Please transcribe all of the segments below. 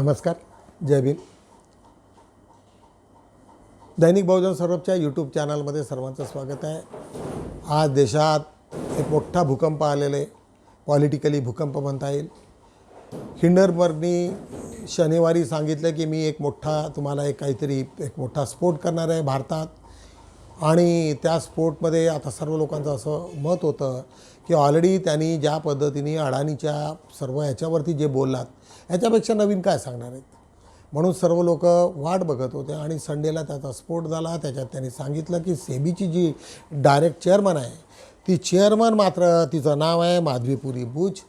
नमस्कार जय भीम. दैनिक बहुजन सौरभच्या यूट्यूब चॅनलमध्ये सर्वांचं स्वागत आहे. आज देशात एक मोठा भूकंप आलेला आहे. पॉलिटिकली भूकंप म्हणता येईल. हिंडरबर्गनी शनिवारी सांगितलं की मी एक मोठा तुम्हाला एक काहीतरी एक मोठा स्फोट करणार आहे भारतात. आणि त्या स्फोटमध्ये आता सर्व लोकांचं असं मत होतं की ऑलरेडी त्यांनी ज्या पद्धतीने अडाणीच्या सर्व याच्यावरती जे बोललात याच्यापेक्षा नवीन काय सांगणार आहेत? म्हणून सर्व लोक वाट बघत होते आणि संडेला त्याचा स्फोट झाला. त्याच्यात त्यांनी सांगितलं की सेबीची जी डायरेक्ट चेअरमन आहे ती चेअरमन मात्र तिचं नाव आहे माधवीपुरी बुज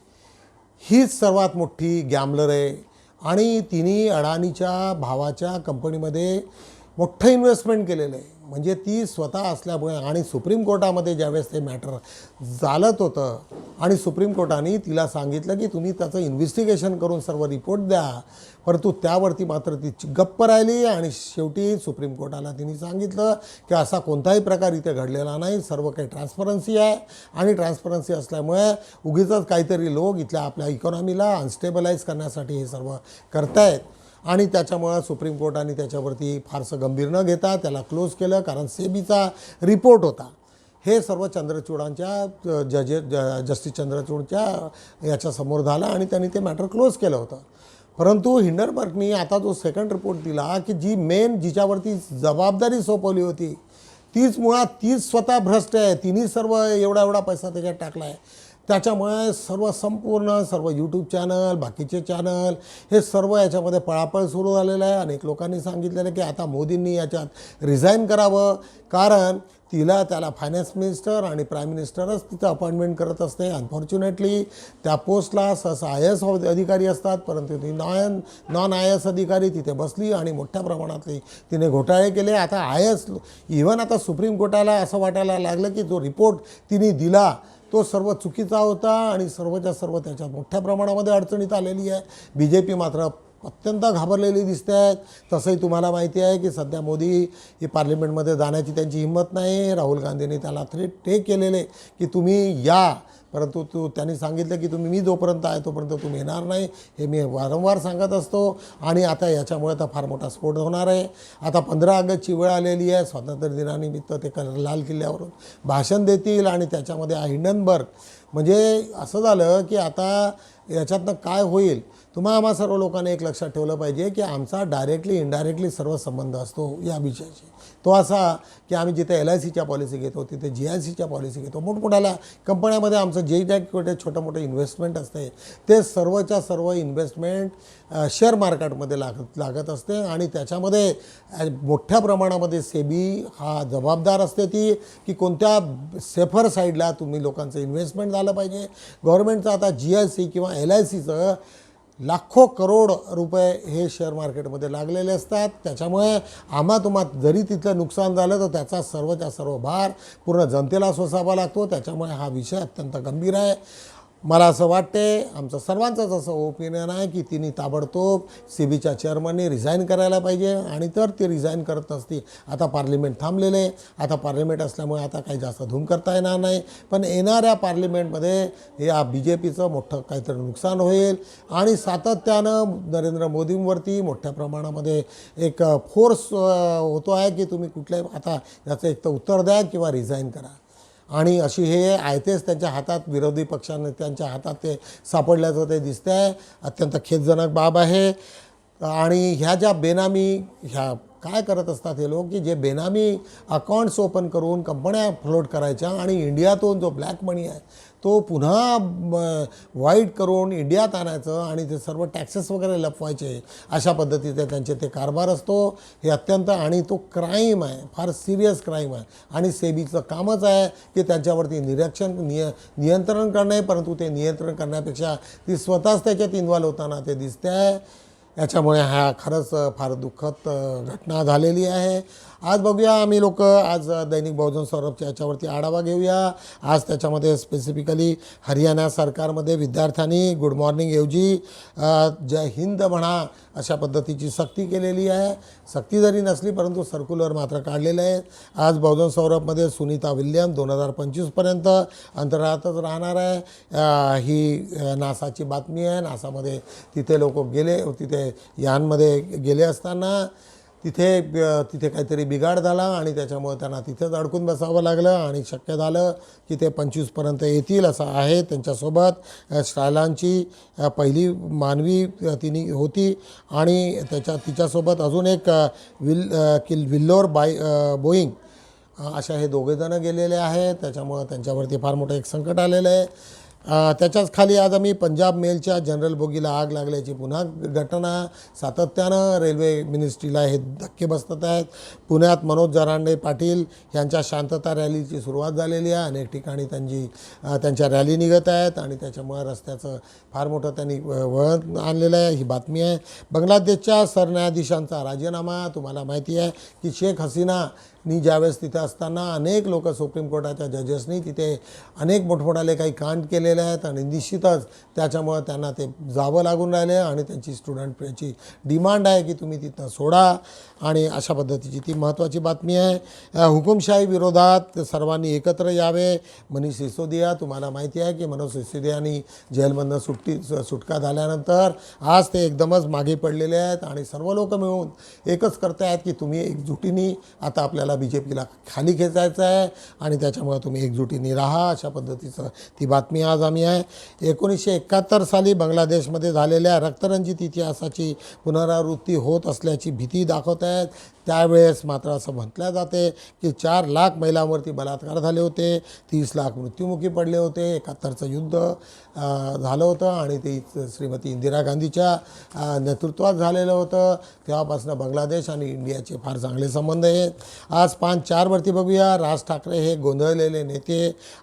हीच सर्वात मोठी गॅमलर आहे. आणि तिने अडाणीच्या भावाच्या कंपनीमध्ये मोठं इन्व्हेस्टमेंट केलेलं आहे. म्हणजे ती स्वतः असल्यामुळे आणि सुप्रीम कोर्टामध्ये ज्यावेळेस ते मॅटर चालत होतं आणि सुप्रीम कोर्टाने तिला सांगितलं की तुम्ही त्याचं इन्व्हेस्टिगेशन करून सर्व रिपोर्ट द्या. परंतु त्यावरती मात्र ती गप्प राहिली आणि शेवटी सुप्रीम कोर्टाला तिने सांगितलं की असा कोणताही प्रकार इथे घडलेला नाही. सर्व काही ट्रान्सपरन्सी आहे आणि ट्रान्सपरन्सी असल्यामुळे उगीच काहीतरी लोक इथल्या आपल्या इकॉनॉमीला अनस्टेबलाइज करण्यासाठी हे सर्व करतायत. आणि त्याच्यामुळं सुप्रीम कोर्टाने त्याच्यावरती फारसं गंभीर न घेता त्याला क्लोज केलं कारण सेबीचा रिपोर्ट होता. हे सर्व चंद्रचूडांच्या जजे ज जस्टिस चंद्रचूडच्या याच्यासमोर झालं आणि त्यांनी ते मॅटर क्लोज केलं होतं. परंतु हिंडरबर्गनी आता जो सेकंड रिपोर्ट दिला की जी मेन जिच्यावरती जबाबदारी सोपवली होती तीच मुळात तीच स्वतः भ्रष्ट आहे. तिने सर्व एवढा एवढा पैसा त्याच्यात टाकला आहे त्याच्यामुळे सर्व संपूर्ण सर्व यूट्यूब चॅनल बाकीचे चॅनल हे सर्व याच्यामध्ये पळापळ सुरू झालेलं आहे. अनेक लोकांनी सांगितलेलं आहे की आता मोदींनी याच्यात रिझाईन करावं. कारण तिला त्याला फायनान्स मिनिस्टर आणि प्राईम मिनिस्टरच तिथं अपॉइंटमेंट करत असते. अनफॉर्च्युनेटली त्या पोस्टला सहसा आय एस अधिकारी असतात. परंतु ती नॉन नॉन आय एस अधिकारी तिथे बसली आणि मोठ्या प्रमाणातली तिने घोटाळे केले. आता आय एस इव्हन आता सुप्रीम कोर्टाला असं वाटायला लागलं की जो रिपोर्ट तिने दिला तो सर्व चुकीचा होता आणि सर्वच्या सर्व त्याच्यात मोठ्या प्रमाणामध्ये अडचणीत आलेली आहे. बी जे पी मात्र अत्यंत घाबरलेली दिसते आहेत तसंही तुम्हाला माहिती आहे की सध्या मोदी ही पार्लिमेंटमध्ये जाण्याची त्यांची हिंमत नाही. राहुल गांधींनी त्याला थ्रेट टेक केलेले की तुम्ही या. परंतु तू त्यांनी सांगितलं की तुम्ही मी जोपर्यंत आहे तोपर्यंत तुम्ही येणार नाही. हे मी वारंवार सांगत असतो. आणि आता याच्यामुळे तर फार मोठा स्फोट होणार आहे. आता पंधरा ऑगस्टची वेळ आलेली आहे. स्वातंत्र्य दिनानिमित्त ते क लाल किल्ल्यावरून भाषण देतील आणि त्याच्यामध्ये हिंडनबर्ग. म्हणजे असं झालं की आता याच्यातनं काय होईल? तुम्हा आम्हा सर्व लोकांनी एक लक्षात ठेवलं पाहिजे की आमचा डायरेक्टली इनडायरेक्टली सर्व संबंध असतो या विषयाशी. तो असा की आम्ही जिथे एल आय सीच्या पॉलिसी घेतो तिथे जी आय सीच्या पॉलिसी घेतो. मोठमोठ्याला कंपन्यामध्ये आमचं जे ज्या कुठे छोटं मोठं इन्व्हेस्टमेंट असते ते सर्वच्या सर्व इन्व्हेस्टमेंट शेअर मार्केटमध्ये लागत लागत असते आणि त्याच्यामध्ये मोठ्या प्रमाणामध्ये सेबी हा जबाबदार असते ती की कोणत्या सेफर साईडला तुम्ही लोकांचं इन्व्हेस्टमेंट झालं पाहिजे. गव्हर्नमेंटचं आता जी आय सी किंवा एल आय सीचं लाखो करोड रुपये हे शेअर मार्केटमध्ये लागलेले असतात. त्याच्यामुळे आम्हा तुम्हा जरी तिथलं नुकसान झालं तर त्याचा सर्वच्या सर्व भार पूर्ण जनतेला सोसावा लागतो. त्याच्यामुळे हा विषय अत्यंत गंभीर आहे. मला असं वाटते आमचं सर्वांचंच असं ओपिनियन आहे की तिने ताबडतोब सी बीच्या चेअरमनने रिझाईन करायला पाहिजे आणि तर ते रिझाईन करत नसती आता पार्लिमेंट थांबलेले आता पार्लिमेंट असल्यामुळे आता काही जास्त धूम करता येणार नाही. पण येणाऱ्या पार्लिमेंटमध्ये या बी जे पीचं मोठं काहीतरी नुकसान होईल आणि सातत्यानं नरेंद्र मोदींवरती मोठ्या प्रमाणामध्ये एक फोर्स होतो आहे की तुम्ही कुठल्या आता याचं एक तर उत्तर द्या किंवा रिझाईन करा. आणि अशी हे आयतेच त्यांच्या हातात विरोधी पक्षाने त्यांच्या हातात ते सापडल्याचं ते दिसतं आहे अत्यंत खेदजनक बाब आहे. आणि ह्या ज्या बेनामी ह्या काय करत असतात हे लोक की जे बेनामी अकाउंट्स ओपन करून कंपन्या फ्लोट करायच्या आणि इंडियातून जो ब्लॅक मनी आहे तो पुन्हा वाईट करून इंडियात आणायचं आणि ते सर्व टॅक्सेस वगैरे लपवायचे अशा पद्धतीचे त्यांचे ते कारभार असतो. हे अत्यंत आणि तो क्राईम आहे फार सिरियस क्राईम आहे. आणि सेबीचं कामच आहे की त्यांच्यावरती निरीक्षण निय नियंत्रण करणे परंतु ते नियंत्रण करण्यापेक्षा ती स्वतःच त्याच्यात इन्व्हॉल्व होताना ते दिसते आहे याच्यामुळे हा खरंच फार दुःखद घटना झालेली आहे. आज बघूया आम्ही लोक आज दैनिक बहुजन सौरभच्या याच्यावरती आढावा घेऊया. आज त्याच्यामध्ये स्पेसिफिकली हरियाणा सरकारमध्ये विद्यार्थ्यांनी गुड मॉर्निंग ऐवजी जय हिंद म्हणा अशा पद्धतीची सक्ती केलेली आहे. सक्ती जरी नसली परंतु सर्क्युलर मात्र काढलेलं आहे आज बहुजन सौरभमध्ये सुनीता विल्यम दोन हजार पंचवीसपर्यंत अंतराळातच राहणार आहे. ही नासाची बातमी आहे. नासामध्ये तिथे लोक गेले तिथे यानमध्ये गेले असताना तिथे तिथे काहीतरी बिघाड झाला आणि त्याच्यामुळे त्यांना तिथेच अडकून बसावं लागलं आणि शक्य झालं की ते पंचवीसपर्यंत येतील असं आहे त्यांच्यासोबत. स्टायलांची पहिली मानवी तिने होती आणि त्याच्या तिच्यासोबत अजून एक विल किल विल्लोर बाय बोईंग अशा हे दोघेजणं गेलेले आहेत. त्याच्यामुळं त्यांच्यावरती फार मोठं एक संकट आलेलं आहे. त्याच्याच खाली आज आम्ही पंजाब मेलच्या जनरल बोगीला आग लागल्याची पुन्हा घटना. सातत्यानं रेल्वे मिनिस्ट्रीला हे धक्के बसत आहेत. पुण्यात मनोज जरांडे पाटील यांच्या शांतता रॅलीची सुरुवात झालेली आहे. अनेक ठिकाणी त्यांची त्यांच्या रॅली निघत आहेत आणि त्याच्यामुळे रस्त्याचं फार मोठं त्यांनी व- वळण आणलेलं आहे. ही बातमी आहे. बांगलादेशच्या सरन्यायाधीशांचा राजीनामा तुम्हाला माहिती आहे की शेख हसीना नी ज्यावेळेस तिथे असताना अनेक लोक सुप्रीम कोर्टाच्या जजेसनी तिथे अनेक मोठमोठाले काही कांड केलेले आहेत आणि निश्चितच त्याच्यामुळं त्यांना ते जावं लागून राहिले आणि त्यांची स्टुडंटची डिमांड आहे की तुम्ही तिथं सोडा. आणि अशा पद्धतीची ती महत्त्वाची बातमी आहे. हुकुमशाही विरोधात सर्वांनी एकत्र यावे. मनीष सिसोदिया तुम्हाला माहिती आहे की मनोज सिसोदियानी जेलमधनं सुट्टी सुटका झाल्यानंतर आज ते एकदमच मागे पडलेले आहेत आणि सर्व लोक मिळून एकच करत आहेत की तुम्ही एकजुटीने आता आपल्याला बी जे पीला खाली खेचायचं आहे आणि त्याच्यामुळे तुम्ही एकजुटीने राहा अशा पद्धतीचं ती बातमी आज आम्ही आहे. एकोणीसशे एकाहत्तर साली बांगलादेशमध्ये झालेल्या रक्तरंजित इतिहासाची पुनरावृत्ती होत असल्याची भीती दाखवत आहेत. त्यावेळेस मात्र असं म्हटलं जाते की चार लाख महिलांवरती बलात्कार झाले होते तीस लाख मृत्युमुखी पडले होते एकाहत्तरचं युद्ध झालं होतं आणि ते श्रीमती इंदिरा गांधीच्या नेतृत्वात झालेलं होतं. तेव्हापासून बांगलादेश आणि इंडियाचे फार चांगले संबंध आहेत. आज पाच चारवरती बघूया. राज ठाकरे हे गोंधळलेले नेते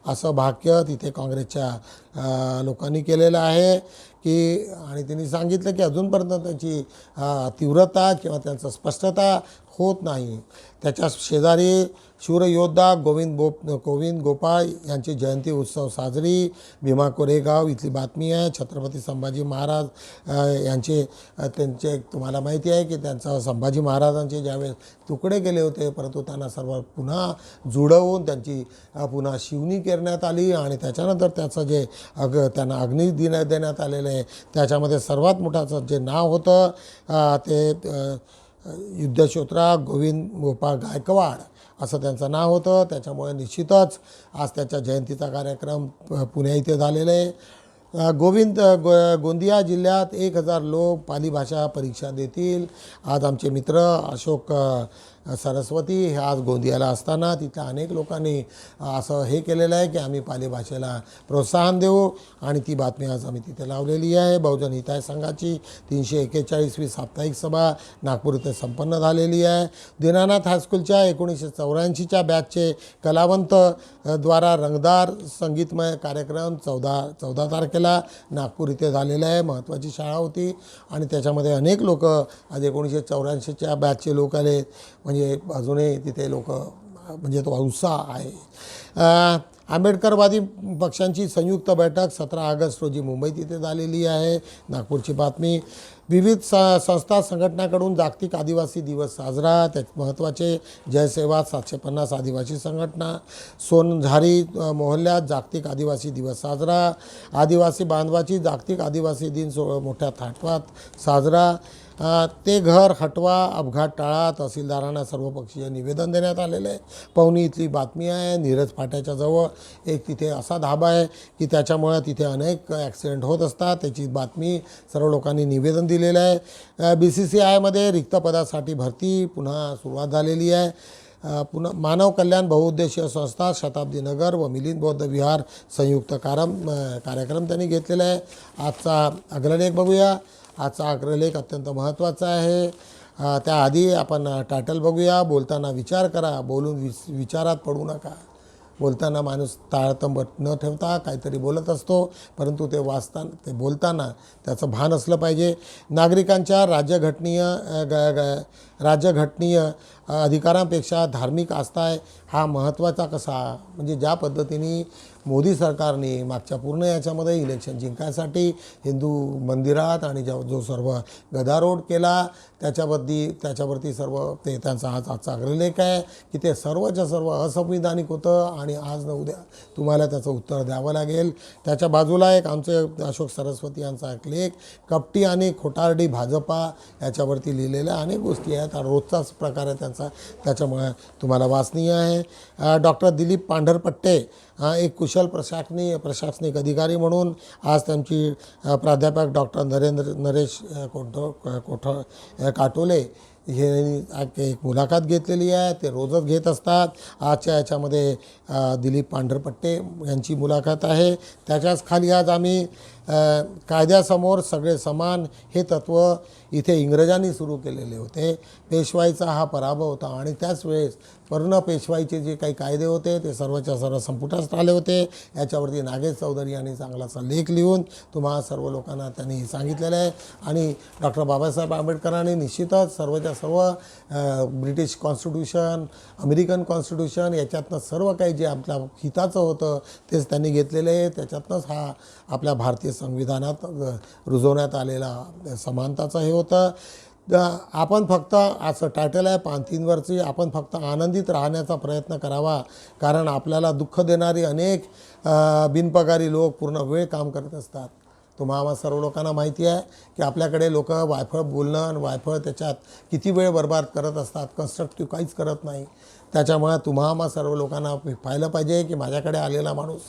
असं भाग्य तिथे काँग्रेसच्या लोकांनी केलेलं आहे की आणि त्यांनी सांगितलं की अजूनपर्यंत त्यांची तीव्रता किंवा त्यांचं स्पष्टता होत नाही. त्याच्या शेजारी शूरयोद्धा गोविंद गोप गोविंद गोपाळ यांची जयंती उत्सव साजरी भीमा कोरेगाव इथली बातमी आहे. छत्रपती संभाजी महाराज यांचे त्यांचे तुम्हाला माहिती आहे की त्यांचा संभाजी महाराजांचे ज्यावेळेस तुकडे गेले होते परंतु त्यांना सर्व पुन्हा जुळवून त्यांची पुन्हा शिवणी करण्यात आली आणि त्याच्यानंतर त्याचं जे अग त्यांना अग्नी देण्यात देण्यात आलेलं आहे त्याच्यामध्ये सर्वात मोठाचं जे नाव होतं ते युद्धश्रोत्रा गोविंद गोपाळ गायकवाड असं त्यांचं नाव होतं. त्याच्यामुळे निश्चितच आज त्याच्या जयंतीचा कार्यक्रम प- पुणे इथे झालेला आहे. गोविंद गो गोंदिया जिल्ह्यात एक हजार लोक पाली भाषा परीक्षा देतील. आज आमचे मित्र अशोक सरस्वती हे आज गोंदियाला असताना तिथल्या अनेक लोकांनी असं हे केलेलं आहे की आम्ही पाली भाषेला प्रोत्साहन देऊ. आणि ती बातमी आज आम्ही तिथे लावलेली आहे. बहुजन हिताय संघाची तीनशे एक्केचाळीसवी साप्ताहिक सभा नागपूर इथे संपन्न झालेली आहे. दीनानाथ हायस्कूलच्या एकोणीसशे चौऱ्याऐंशीच्या बॅचचे कलावंत द्वारा रंगदार संगीतमय कार्यक्रम चौदा चौदा तारखेला नागपूर इथे झालेला आहे. महत्त्वाची शाळा होती. आणि त्याच्यामध्ये अनेक लोक आज एकोणीसशे चौऱ्याऐंशीच्या बॅचचे लोक आले म्हणजे अजूनही तिथे लोक म्हणजे तो उत्साह आहे. आंबेडकरवादी पक्षांची संयुक्त बैठक सतरा ऑगस्ट रोजी मुंबईत इथे झालेली आहे. नागपूरची बातमी विविध स संस्था संघटनाकडून जागतिक आदिवासी दिवस साजरा त्यात महत्त्वाचे जयसेवा सातशे पन्नास आदिवासी संघटना सोनझारी मोहल्ल्यात जागतिक आदिवासी दिवस साजरा आदिवासी बांधवाची जागतिक आदिवासी दिन सो मोठ्या थाटवात साजरा ते घर हटवा अपघात टाळा तहसीलदारांना सर्वपक्षीय निवेदन देण्यात आलेलं आहे. पवनी इथली बातमी आहे नीरज फाट्याच्या जवळ. एक तिथे असा धाबा आहे की त्याच्यामुळे तिथे अनेक ॲक्सिडेंट होत असतात. त्याची बातमी सर्व लोकांनी निवेदन दिलेलं आहे. बी सी सी आयमध्ये रिक्त पदासाठी भरती पुन्हा सुरुवात झालेली आहे. पुन्हा मानव कल्याण बहुउद्देशीय संस्था शताब्दी नगर व मिलिंद बौद्ध विहार संयुक्त कारम कार्यक्रम त्यांनी घेतलेला आहे. आजचा अग्रलेख बघूया. आजचा अग्रलेख अत्यंत महत्त्वाचा आहे. त्याआधी आपण टायटल बघूया. बोलताना विचार करा. बोलून वि विचारात पडू नका. बोलताना माणूस ताळतंब न ठेवता काहीतरी बोलत असतो परंतु ते वाचताना ते बोलताना त्याचं भान असलं पाहिजे. नागरिकांच्या राज्यघटनीय ग ग राज्यघटनीय अधिकारांपेक्षा धार्मिक आस्था आहे हा महत्त्वाचा कसा? म्हणजे ज्या पद्धतीने मोदी सरकारने मागच्या पूर्ण याच्यामध्ये इलेक्शन जिंकायसाठी हिंदू मंदिरात आणि जो जो सर्व गदारोड केला त्याच्याबद्दी त्याच्यावरती सर्व ते त्यांचा आज आजचा अग्रलेख आहे की ते सर्वच्या सर्व असंविधानिक होतं आणि आज न उद्या तुम्हाला त्याचं उत्तर द्यावं लागेल. त्याच्या बाजूला एक आमचे अशोक सरस्वती यांचा एक लेख कपटी आणि खोटारडी भाजपा याच्यावरती लिहिलेल्या अनेक गोष्टी आहेत आणि रोजचाच प्रकार आहे त्यांचा. त्याच्यामुळे तुम्हाला वाचनीय आहे. डॉक्टर दिलीप पांढरपट्टे हा एक कुशल प्रशासनी प्रशासनिक अधिकारी म्हणून आज त्यांची प्राध्यापक डॉक्टर नरेंद्र नरेश अ, कोठो कोठ काटोले हे एक मुलाखत घेतलेली आहे. ते रोजच घेत असतात. आजच्या याच्यामध्ये दिलीप पांढरपट्टे यांची मुलाखत आहे. त्याच्याच खाली आज आम्ही कायद्यासमोर सगळे समान हे तत्त्व इथे इंग्रजांनी सुरू केलेले होते. पेशवाईचा हा पराभव होता आणि त्याच वेळेस पर्ण पेशवाईचे जे काही कायदे होते ते सर्वच्या सर्व संपुटात आले होते. याच्यावरती नागेश चौधरी यांनी चांगलासा लेख लिहून तुम्हा सर्व लोकांना त्यांनी सांगितलेलं आहे. आणि डॉक्टर बाबासाहेब आंबेडकरांनी निश्चितच सर्वच्या सर्व ब्रिटिश कॉन्स्टिट्यूशन अमेरिकन कॉन्स्टिट्यूशन याच्यातनं सर्व काही जे आपल्या हिताचं होतं तेच त्यांनी घेतलेलं आहे. त्याच्यातनंच हा आपल्या भारतीय संविधानात रुजवण्यात आलेला समानताचं हे होतं. आपण फक्त असं टायटल आहे पांथींवरची आपण फक्त आनंदित राहण्याचा प्रयत्न करावा. कारण आपल्याला दुःख देणारी अनेक बिनपगारी लोक पूर्ण वेळ काम करत असतात. तुम्हा सर्व लोकांना माहिती आहे की आपल्याकडे लोक वायफळ बोलणं आणि वायफळ त्याच्यात किती वेळ बरबाद करत असतात कन्स्ट्रक्टिव्ह काहीच करत नाही. त्याच्यामुळे तुम्हा सर्व लोकांना पाहिलं पाहिजे की माझ्याकडे आलेला माणूस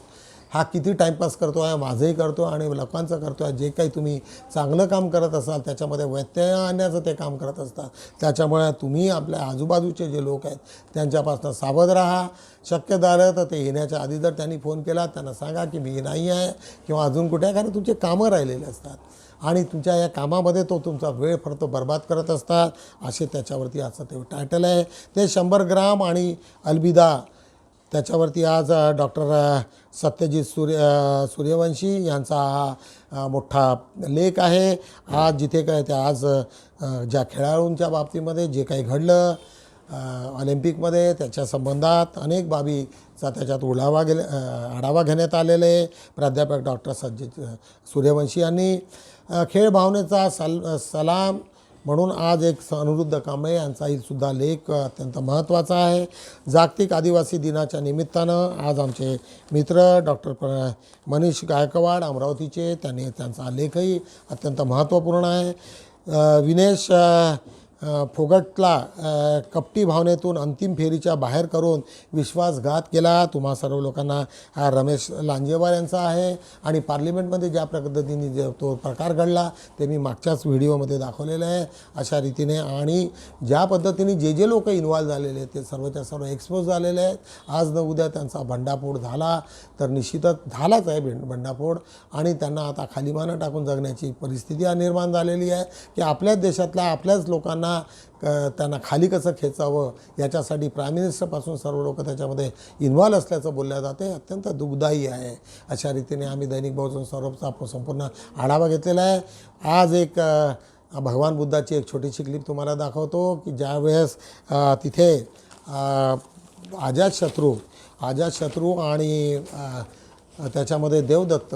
हा किती टाईमपास करतो आहे माझंही करतो आणि लोकांचं करतो आहे जे काही तुम्ही चांगलं काम करत असाल त्याच्यामध्ये व्यत्यय आणण्याचं ते काम करत असतात. त्याच्यामुळे तुम्ही आपल्या आजूबाजूचे जे लोक आहेत त्यांच्यापासून सावध राहा. शक्य झालं तर ते येण्याच्या आधी जर त्यांनी फोन केला त्यांना सांगा की मी नाही आहे किंवा अजून कुठे कारण तुमचे कामं राहिलेले असतात. आणि तुमच्या या कामामध्ये तो तुमचा वेळ फक्त बर्बाद करत असतात. असे त्याच्यावरती असं ते टायटल आहे. ते शंभर ग्राम आणि अलविदा. त्याच्यावरती आज डॉक्टर सत्यजित सूर्य सूर्यवंशी यांचा हा मोठा लेख आहे. आज जिथे काय ते आज ज्या खेळाडूंच्या बाबतीमध्ये जे काही घडलं ऑलिम्पिकमध्ये त्याच्या संबंधात अनेक बाबीचा त्याच्यात ओढावा गेले आढावा घेण्यात आलेले आहे. प्राध्यापक डॉक्टर सज्जित सूर्यवंशी यांनी खेळ भावनेचा सल सलाम म्हणून आज एक अनुरुद्ध अनिरुद्ध कांबळे यांचाही सुद्धा लेख अत्यंत महत्त्वाचा आहे. जागतिक आदिवासी दिनाच्या निमित्तानं आज आमचे मित्र डॉक्टर प्र मनीष गायकवाड अमरावतीचे त्यांनी त्यांचा लेखही अत्यंत महत्त्वपूर्ण आहे. विनेश फोगटला कपटी भावनेतून अंतिम फेरीच्या बाहेर करून विश्वासघात केला. तुम्हा सर्व लोकांना हा रमेश लांजेवार यांचा आहे आणि पार्लिमेंटमध्ये ज्या पद्धतीने जे तो प्रकार घडला ते मी मागच्याच व्हिडिओमध्ये दाखवलेलं आहे. अशा रीतीने आणि ज्या पद्धतीने जे जे लोक इन्व्हॉल्व झालेले आहेत ते सर्वच्या सर्व एक्सपोज झालेले आहेत. आज न उद्या त्यांचा भंडाफोड झाला तर निश्चितच झालाच आहे भें भंडाफोड. आणि त्यांना आता खालीमानं टाकून जगण्याची परिस्थिती निर्माण झालेली आहे की आपल्याच देशातल्या आपल्याच लोकांना त्यांना त्यांना खाली कसं खेचावं याच्यासाठी प्राईम मिनिस्टरपासून सर्व लोक त्याच्यामध्ये इन्व्हॉल्व असल्याचं बोलल्या जाते. अत्यंत दुःखदायी आहे. अशा रीतीने आम्ही दैनिक बहुजन स्वरूपचा संपूर्ण आढावा घेतलेला आहे. आज एक भगवान बुद्धाची एक छोटीशी क्लिप तुम्हाला दाखवतो की ज्यावेळेस तिथे अजातशत्रू अजातशत्रू आणि त्याच्यामध्ये देवदत्त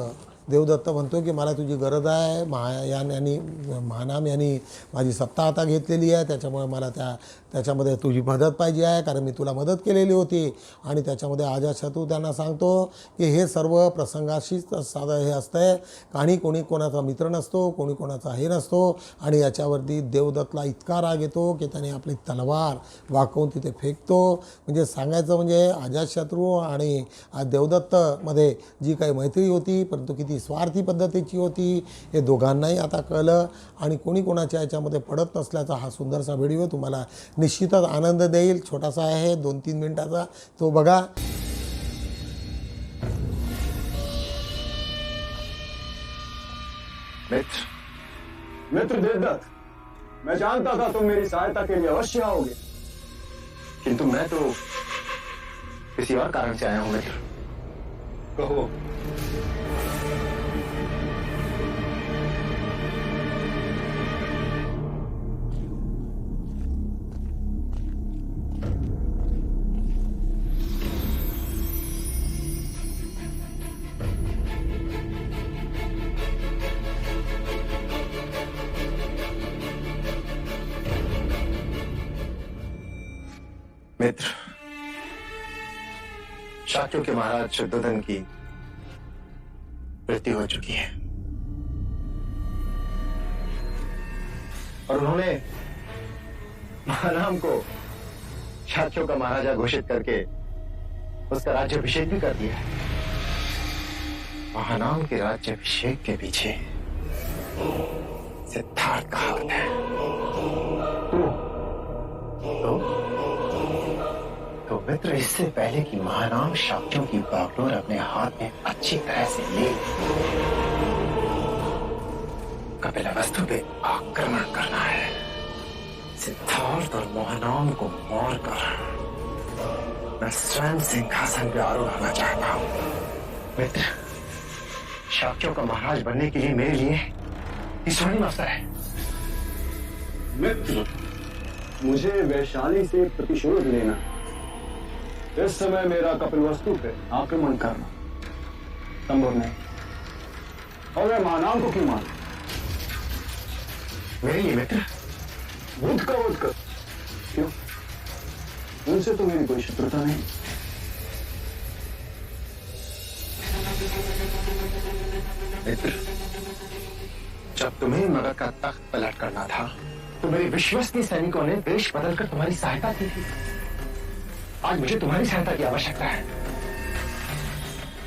देवदत्त म्हणतो की मला तुझी गरज आहे महायान यांनी महानाम यांनी माझी सत्ता आता घेतलेली आहे त्याच्यामुळे मला त्या त्याच्यामध्ये तुझी मदत पाहिजे आहे कारण मी तुला मदत केलेली होती. आणि त्याच्यामध्ये अजातशत्रू त्यांना सांगतो की हे सर्व प्रसंगाशीच साधं हे असतं आहे आणि कोणी कोणाचा मित्र नसतो कोणी कोणाचा हे नसतो. आणि याच्यावरती देवदत्तला इतका राग येतो की त्याने आपली तलवार वाकवून तिथे फेकतो. म्हणजे सांगायचं म्हणजे अजातशत्रू आणि देवदत्तमध्ये जी काही मैत्री होती परंतु किती स्वार्थी पद्धतीची होती हे दोघांनाही आता कळलं. आणि कोणी कोणाच्या याच्यामध्ये पडत नसल्याचा हा सुंदरसा व्हिडिओ तुम्हाला निश्चितच आनंद देईल, छोटासा आहे दोन तीन मिनिटाचा. तो बघा. मित्र. मित्र देवदत्त, मैं जानता था तुम मेरी सहायता के लिए अवश्य आओगे। किंतु मैं तो किसी और कारण से आया हूँ, मित्र। कहो। शाक्यों के महाराज शुद्धोधन की मृत्यु हो चुकी है। और उन्होंने महानाम को शाक्यों का महाराजा घोषित करके उसका राज्याभिषेक भी कर दिया। महानाम के राज्याभिषेक के पीछे सिद्धार्थ का हाथ है। तो? तो? मित्र इससे पहले कि महानाम शाक्यों की बागडोर अपने हाथ में अच्छी तरह से ले कपिला वस्तु पे आक्रमण करना है। सिद्धार्थ और महानाम को मारकर मैं स्वयं सिंहासन पे आरूढ़ होना चाहता हूँ। मित्र शाक्यों का महाराज बनने के लिए मेरे लिए ये स्वर्णिम अवसर है। मित्र, मुझे वैशाली से प्रतिशोध लेना है। इस समय मेरा कपिल वस्तु पे आक्रमण करना संभव नहीं। और मैं महानाम को क्यों मारू मेरे मित्र बुद्ध का वध कर। क्यों? उनसे तो मेरी कोई शत्रुता नहीं। मित्र जब तुम्हें मगध का तख्त पलट करना था तो मेरे विश्वसनीय सैनिकों ने देश बदलकर तुम्हारी सहायता की थी। आज मुझे तुम्हारी सहायता की आवश्यकता है।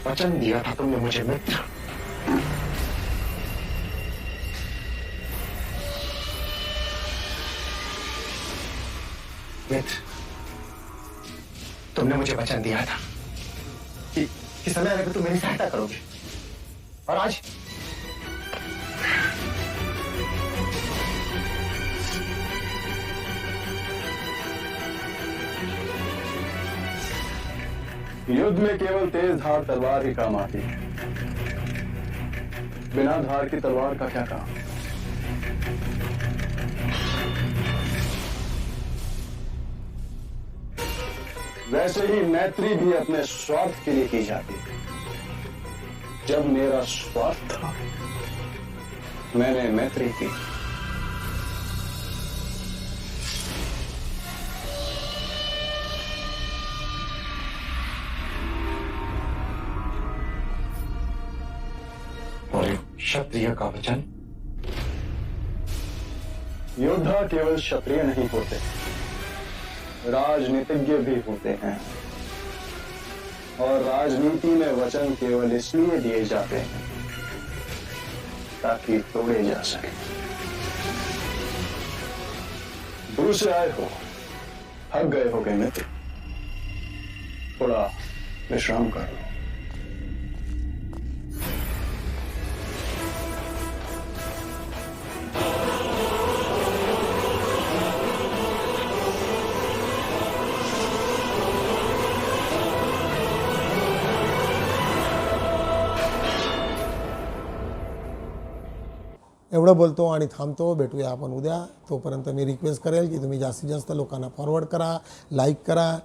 वचन दिया था तुमने मुझे मित्र। मित्र तुमने मुझे वचन दिया था कि, कि समय आने पर तुम मेरी सहायता करोगे और आज युद्ध में केवल तेज धार तलवार ही काम आती है। बिना धार की तलवार का क्या काम? वैसे ही मैत्री भी अपने स्वार्थ के लिए की जाती है। जब मेरा स्वार्थ था, मैंने मैत्री की। क्षत्रिय का वचन? योद्धा केवल क्षत्रिय नहीं होते, राजनीतिज्ञ भी होते हैं। और राजनीति में वचन केवल इसलिए दिए जाते हैं ताकि तोड़े जा सके। दूसरे आए हो, थक गए हो गए मित्र थोड़ा विश्राम कर लो। एवढं बोलतो आणि थांबतो. भेटूया आपण उद्या. तोपर्यंत मी रिक्वेस्ट करेल की तुम्ही जास्तीत जास्त लोकांना फॉरवर्ड करा लाईक करा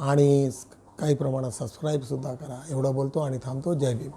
आणि काही प्रमाणात सबस्क्राईबसुद्धा करा. एवढं बोलतो आणि थांबतो. जय भीम.